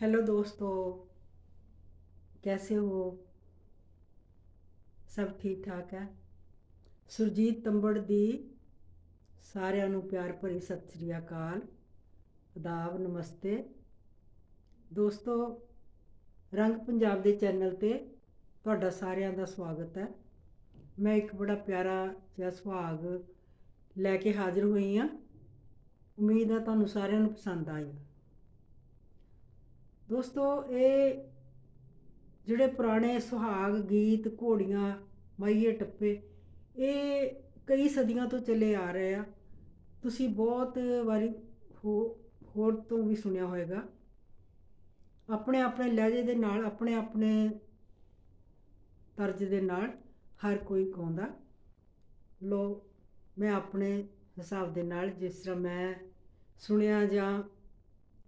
Hello दोस्तों कैसे हो ਸਭ ਠੀਕ ਠਾਕ ਹੈ ਸੁਰਜੀਤ ਤੰਬੜ ਦੀ ਸਾਰਿਆਂ ਨੂੰ ਪਿਆਰ ਭਰੀ ਸਤਿ ਸ੍ਰੀ ਅਕਾਲ ਆਦਾਬ ਨਮਸਤੇ ਦੋਸਤੋ ਰੰਗ ਪੰਜਾਬ ਦੇ ਚੈਨਲ ਤੇ ਤੁਹਾਡਾ ਸਾਰਿਆਂ ਦਾ ਸਵਾਗਤ ਹੈ ਮੈਂ ਇੱਕ ਬੜਾ ਪਿਆਰਾ ਜਿਹਾ ਸੁਹਾਗ ਲੈ ਕੇ ਹਾਜ਼ਰ ਹੋਈ ਹਾਂ ਉਮੀਦ ਹੈ ਤੁਹਾਨੂੰ ਸਾਰਿਆਂ ਨੂੰ ਪਸੰਦ ਆਏਗਾ ਦੋਸਤੋ, ਇਹ ਜਿਹੜੇ ਪੁਰਾਣੇ ਸੁਹਾਗ ਗੀਤ, ਘੋੜੀਆਂ, ਮਾਈਏ ਟੱਪੇ, ਇਹ ਕਈ ਸਦੀਆਂ ਤੋਂ ਚੱਲੇ ਆ ਰਹੇ ਆ। ਤੁਸੀਂ ਬਹੁਤ ਵਾਰੀ ਹੋ, ਹੋਰ ਤੋਂ ਵੀ ਸੁਣਿਆ ਹੋਵੇਗਾ ਆਪਣੇ ਆਪਣੇ ਲਹਿਜੇ ਦੇ ਨਾਲ, ਆਪਣੇ ਆਪਣੇ ਤਰਜ ਦੇ ਨਾਲ ਹਰ ਕੋਈ ਗਾਉਂਦਾ। ਲੋ ਮੈਂ ਆਪਣੇ ਹਿਸਾਬ ਦੇ ਨਾਲ ਜਿਸ ਤਰ੍ਹਾਂ ਮੈਂ ਸੁਣਿਆ ਜਾਂ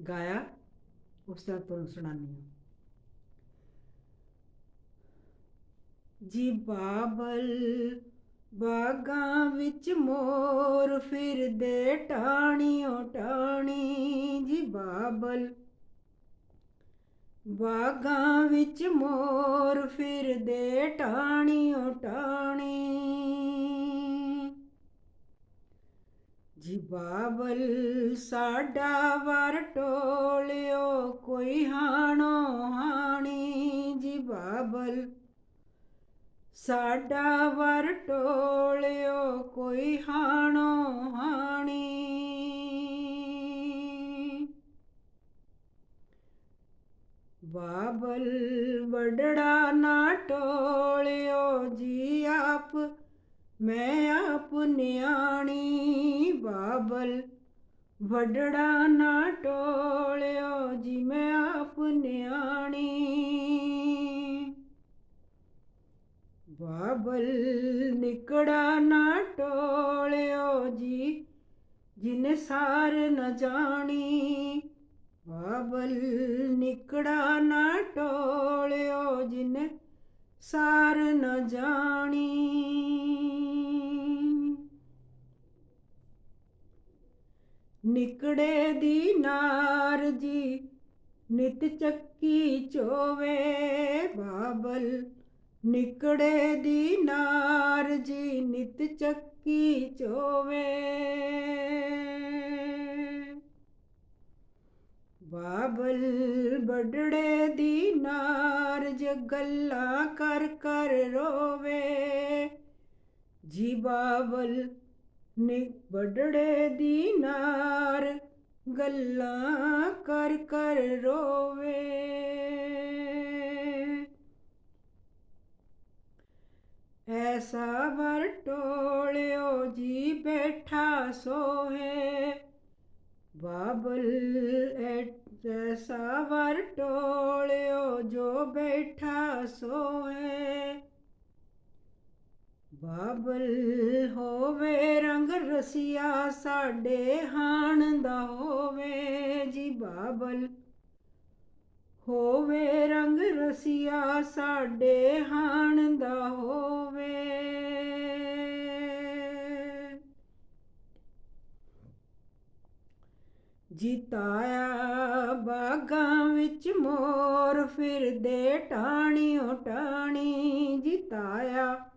ਗਾਇਆ ਉਸ ਤਰ੍ਹਾਂ ਤੁਹਾਨੂੰ ਸੁਣਾਉਂਦੀ ਹਾਂ। ਜੀ ਬਾਬਲ ਬਾਗਾਂ ਵਿੱਚ ਮੋਰ ਫਿਰਦੇ ਟਾਣੀਓ ਟਾਣੀ। ਜੀ ਬਾਬਲ ਬਾਗਾਂ ਵਿੱਚ ਮੋਰ ਫਿਰਦੇ ਟਾਣੀਓ ਟਾਣੀ। ਜੀ ਬਾਬਲ ਸਾਡਾ ਵਰ ਟੋਲਿਓ, ਕੋਈ ਹਾਣੋ ਹਾਣੀ ਜੀ ਬਾਬਲ ਸਾਡਾ ਵਰ ਟੋਲਿਓ, ਕੋਈ ਹਾਣੋ ਹਾਣੀ। ਬਾਬਲ ਵਡੜਾ ਨਾ ਟੋਲਿਓ, ਜੀ ਆਪ ਮੈਂ ਆਪ ਨਿਆਣੀ ਬਾਬਲ, ਵਡੜਾ ਨਾ ਟੋਲਿਓ ਜੀ, ਮੈਂ ਆਪ ਨਿਆਣੀ। ਬਾਬਲ, ਨਿਕੜਾ ਨਾ ਟੋਲਿਓ ਜੀ, ਜਿਨ ਸਾਰ ਨ ਜਾਣੀ। ਬਾਬਲ, ਨਿਕੜਾ ਨਾ ਟੋਲਿਓ, ਜਿਨ ਸਾਰ ਨ ਜਾਣੀ। ਨਿਕੜੇ ਦੀ ਨਾਰ ਜੀ, ਨਿਤ ਚੱਕੀ ਚੋਵੇ ਬਾਬਲ। ਨਿਕੜੇ ਦੀ ਨਾਰ ਜੀ, ਨਿਤ ਚੱਕੀ ਚੋਵੇ। ਬਾਬਲ ਬੜੜੇ ਦੀ ਨਾਰ ਜ ਗੱਲਾਂ ਕਰ ਕਰ ਰੋਵੇ। ਜੀ ਬਾਬਲ ਨੀ ਦੀ ਨਾਰ ਗੱਲਾਂ ਕਰ ਕਰ ਰੋਵੇ। ਐਸਾ ਵਰ ਟੋਲਿਓ ਜੀ ਬੈਠਾ ਸੋਹੇ। ਬਾਬਲ ਐਸਾ ਵਰ ਟੋਲਿਓ ਜੋ ਬੈਠਾ ਸੋਹੇ। ਬਾਬਲ ਹੋਵੇ, ਰੰਗ ਰਸੀਆ ਸਾਡੇ ਹਾਣ ਦਾ ਹੋਵੇ, ਜੀ ਬਾਬਲ ਹੋਵੇ, ਰੰਗ ਰਸੀਆ ਸਾਡੇ ਹਾਣ ਦਾ ਹੋਵੇ। ਜਿਤਾਇਆ ਬਾਗਾਂ ਵਿੱਚ ਮੋਰ, ਫਿਰਦੇ ਟਾਣੀਓ ਟਾਣੀ ਜਿਤਾਇਆ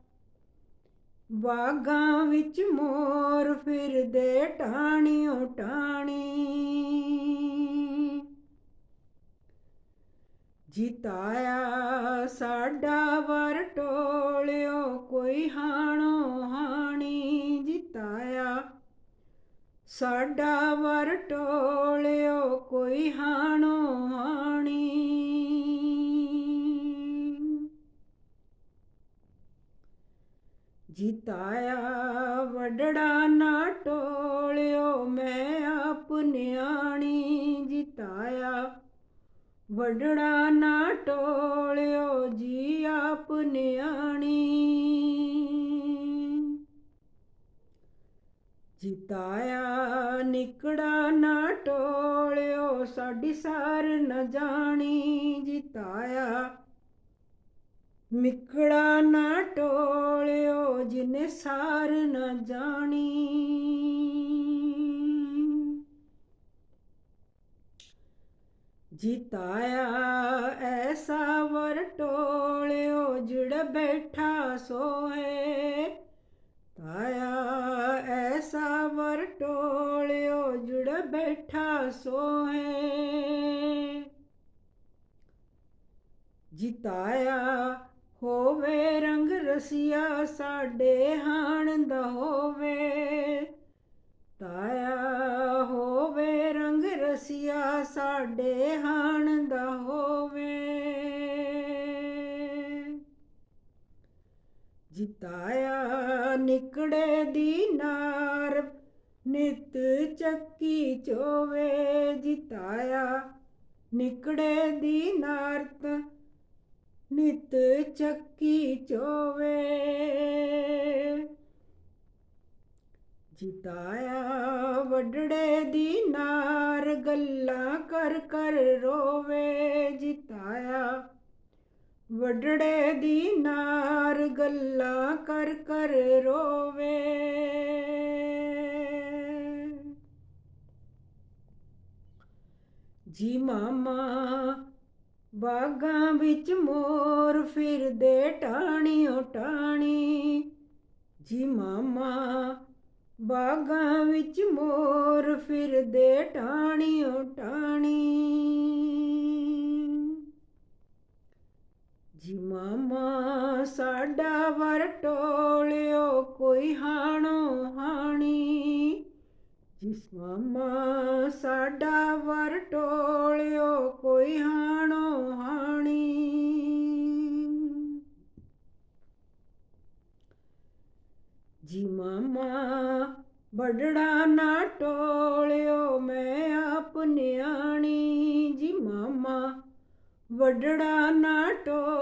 ਬਾਗਾਂ ਵਿੱਚ ਮੋਰ ਫਿਰਦੇ ਟਾਣੀਓ ਟਾਣੀ। ਜਿਤਾਇਆ ਸਾਡਾ ਵਰ ਟੋਲਿਓ, ਕੋਈ ਹਾਣੋ ਹਾਣੀ। ਜਿਤਾਇਆ ਸਾਡਾ ਵਰ ਟੋਲਿਓ, ਕੋਈ ਹਾਣੋ ਹਾਣੀ। ਜਿਤਾਇਆ ਵਡੜਾ ਨਾ ਟੋਲਿਓ, ਮੈਂ ਆਪ ਨਿਆਣੀ ਜਿਤਾਇਆ। ਵਡੜਾ ਨਾ ਟੋਲਿਓ, ਜੀ ਆਪ ਨਿਆਣੀ। ਜਿਤਾਇਆ, ਨਿਕੜਾ ਨਾ ਟੋਲਿਓ, ਸਾਡੀ ਸਾਰ ਨ ਜਾਣੀ। ਜਿਤਾਇਆ ਮਿਕੜਾ ਨਾ ਟੋਲਿਓ ਜਿਨੇ ਸਾਰ ਨ ਜਾਣੀ। ਜਿਤਾਇਆ ਐਸਾ ਵਰ ਟੋਲਿਓ ਜੜ ਬੈਠਾ ਸੋਏ ਤਾਇਆ ਐਸਾ ਵਰ ਟੋਲਿਓ ਜੜ ਬੈਠਾ ਸੋਏ ਜਿਤਾਇਆ ਹੋਵੇ ਰੰਗ ਰਸੀਆ ਸਾਡੇ ਹਾਣ ਦਾ ਹੋਵੇ। ਤਾਇਆ, ਹੋਵੇ ਰੰਗ ਰਸੀਆ ਸਾਡੇ ਹਾਣ ਦਾ ਹੋਵੇ। ਜਿਤਾਇਆ ਨਿਕੜੇ ਦੀ ਨਾਰ, ਨਿਤ ਚੱਕੀ ਚੋਵੇ। ਜਿਤਾਇਆ ਨਿਕੜੇ ਦੀ ਨਾਰਤ ਨਿਤ ਚੱਕੀ ਚੋਵੇ। ਜਿਤਾਇਆ ਵੱਡੜੇ ਦੀ ਨਾਰ ਗੱਲਾਂ ਕਰ ਕਰ ਰੋਵੇ। ਜਿਤਾਇਆ ਵੱਡੜੇ ਦੀ ਨਾਰ ਗੱਲਾਂ ਕਰ ਕਰ ਰੋਵੇ। ਜੀ ਮਾਮਾ ਬਾਗਾਂ ਵਿੱਚ ਮੋਰ ਫਿਰਦੇ ਟਾਣੀ ਓ ਟਾਣੀ ਜੀ ਮਾਮਾ, ਬਾਗਾਂ ਵਿੱਚ ਮੋਰ ਫਿਰਦੇ ਟਾਣੀ ਓ ਟਾਣੀ ਜੀ ਮਾਮਾ, ਸਾਡਾ ਵਰ ਟੋਲਿਓ, ਕੋਈ ਹਾਣੋ ਹਾਣੀ। ਮਾਮਾ ਸਾਡਾ ਵਰ ਟੋਲਿਓ, ਕੋਈ ਹਾਣੋ ਹਾਣੀ। ਜੀ ਮਾਮਾ ਬੜੜਾ ਨਾ ਟੋਲਿਓ, ਮੈਂ ਆਪ ਨਿਆਣੀ। ਜੀ ਮਾਮਾ ਵੱਡੜਾ ਨਾ ਟੋ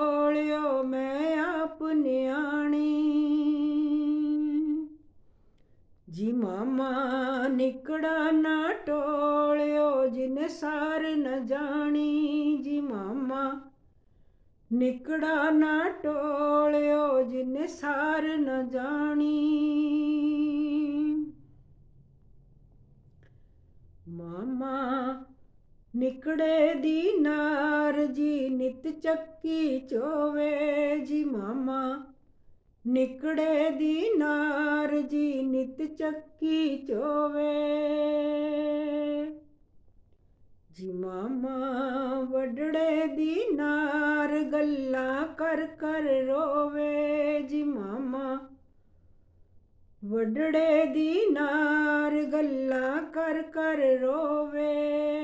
ਜੀ ਮਾਮਾ ਨਿਕੜਾ ਨਾ ਟੋਲਿਓ, ਜਿਨ ਸਾਰ ਨ ਜਾਣੀ। ਜੀ ਮਾਮਾ ਨਿਕੜਾ ਨਾ ਟੋਲਿਓ, ਜਿਨ ਸਾਰ ਨ ਜਾਣੀ। ਮਾਮਾ ਨਿਕੜੇ ਦੀ ਨਾਰ ਜੀ ਨਿਤ ਚੱਕੀ ਚੋਵੇ। ਜੀ ਮਾਮਾ ਨਿਕੜੇ ਦੀ ਨਾਰ ਜੀ ਨਿਤ ਚੱਕੀ ਚੋਵੇ। ਜੀ ਮਾਮਾ ਵੱਡੜੇ ਦੀ ਨਾਰ ਗੱਲਾਂ ਕਰ ਕਰ ਰੋਵੇ। ਜੀ ਮਾਮਾ ਵੱਡੜੇ ਦੀ ਨਾਰ ਗੱਲਾਂ ਕਰ ਕਰ ਰੋਵੇ।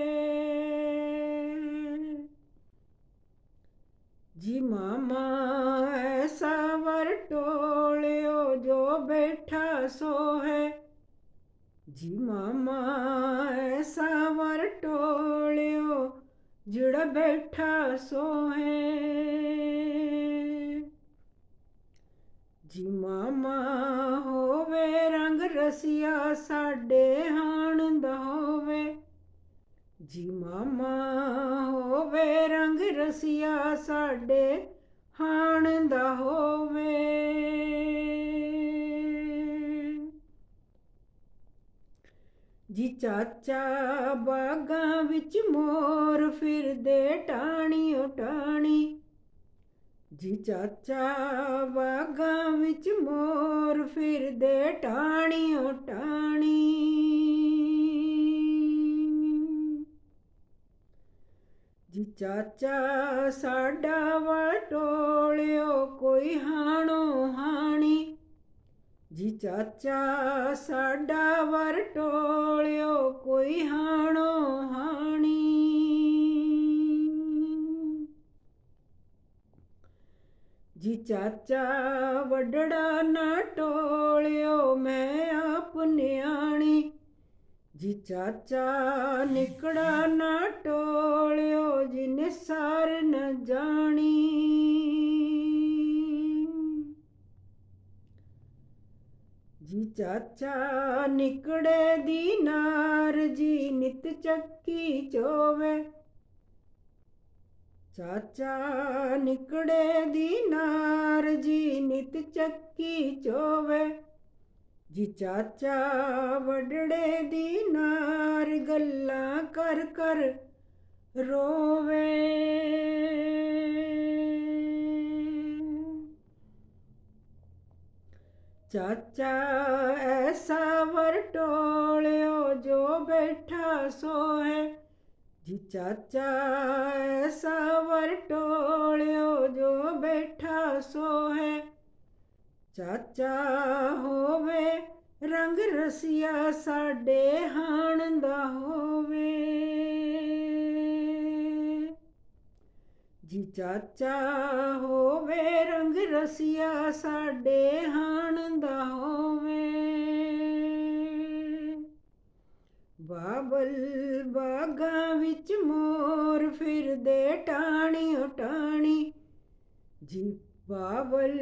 ਜੀ ਮਾਮਾ ਐਸਾ ਵਰ ਟੋਲਿਓ ਜੋ ਬੈਠਾ ਸੋ ਹੈ। ਜੀ ਮਾਮਾ ਐਸਾ ਵਰ ਟੋਲਿਓ ਜਿਹੜਾ ਬੈਠਾ ਸੋ ਹੈ। ਜੀ ਮਾਮਾ ਹੋਵੇ ਰੰਗ ਰਸੀਆ ਸਾਡੇ ਹਾਣ ਦਾ ਹੋਵੇ। ਜੀ ਮਾਮਾ, ਹੋਵੇ ਰੰਗ ਰਸੀਆ ਸਾਡੇ ਹਾਣ ਦਾ ਹੋਵੇ। ਜੀ ਚਾਚਾ ਬਾਗਾਂ ਵਿੱਚ ਮੋਰ ਫਿਰਦੇ ਟਾਣੀਓ ਟਾਣੀ। ਜੀ ਚਾਚਾ ਬਾਗਾਂ ਵਿੱਚ ਮੋਰ ਫਿਰਦੇ ਟਾਣੀਓ ਟਾਣੀ। ਜੀ ਚਾਚਾ ਸਾਡਾ ਵਟੋਲਿਓ ਕੋਈ ਹਾਣੋ ਹਾਣੀ। ਜੀ ਚਾਚਾ ਸਾਡਾ ਵਰ ਟੋਲਿਓ, ਕੋਈ ਹਾਣੋ ਹਾਣੀ। ਜੀ ਚਾਚਾ ਵੱਡੜਾ ਨਾ ਟੋਲਿਓ, ਮੈਂ ਆਪ ਨਿਆਣੀ। ਜੀ ਚਾਚਾ ਨਿਕੜਾ ਨਾ ਟੋਲਿਓ ਜਿਨ ਸਾਰ ਨ ਜਾਣੀ। ਜੀ ਚਾਚਾ ਨਿਕੜੇ ਦੀ ਨਾਰ, ਜੀ ਨਿਤ ਚੱਕੀ ਚੋਵੇ। ਚਾਚਾ ਨਿਕੜੇ ਦੀ ਨਾਰ, ਜੀ ਨਿਤ ਚੱਕੀ ਚੋਵੇ। ਜੀ ਚਾਚਾ ਵਡੜੇ ਦੀ ਨਾਰ, ਗੱਲਾਂ ਕਰ ਕਰ ਰੋਵੇ। ਚਾਚਾ ਐਸਾ ਵਰਟੋਲਿਓ ਜੋ ਬੈਠਾ ਸੋਏ ਜੀ ਚਾਚਾ ਐਸਾ ਜੋ ਬੈਠਾ ਸੋਏ ਚਾਚਾ ਹੋਵੇ ਰੰਗ ਰਸੀਆ ਸਾਡੇ ਹਾਣ ਦਾ ਹੋਵੇ। ਜੀ ਚਾਚਾ ਹੋਵੇ ਰੰਗ ਰਸੀਆ ਸਾਡੇ ਹਾਣ ਦਾ ਹੋਵੇ। ਬਾਬਲ ਬਾਗਾਂ ਵਿੱਚ ਮੋਰ ਫਿਰਦੇ ਟਾਣੀ ਟਾਣੀ। ਜੀ ਬਾਬਲ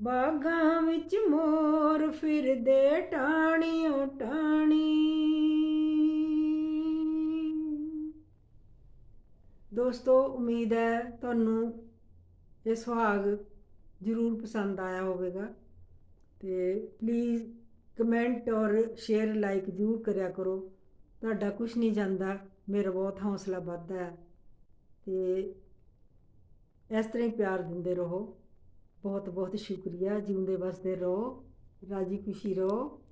ਬਾਗਾਂ ਵਿੱਚ ਮੋਰ ਫਿਰਦੇ ਟਾਣੀ ਟਾਣੀ। ਦੋਸਤੋ, ਉਮੀਦ ਹੈ ਤੁਹਾਨੂੰ ਇਹ ਸੁਹਾਗ ਜ਼ਰੂਰ ਪਸੰਦ ਆਇਆ ਹੋਵੇਗਾ ਤੇ ਪਲੀਜ਼ ਕਮੈਂਟ ਔਰ ਸ਼ੇਅਰ ਲਾਈਕ ਜ਼ਰੂਰ ਕਰਿਆ ਕਰੋ। ਤੁਹਾਡਾ ਕੁਝ ਨਹੀਂ ਜਾਂਦਾ, ਮੇਰਾ ਬਹੁਤ ਹੌਸਲਾ ਵੱਧਦਾ ਹੈ ਤੇ ਇਸ ਤਰ੍ਹਾਂ ਹੀ ਪਿਆਰ ਦਿੰਦੇ ਰਹੋ। ਬਹੁਤ ਬਹੁਤ ਸ਼ੁਕਰੀਆ, ਜਿਉਂਦੇ ਵਸਦੇ ਰਹੋ ਰਾਜੀ ਖੁਸ਼ੀ ਰਹੋ।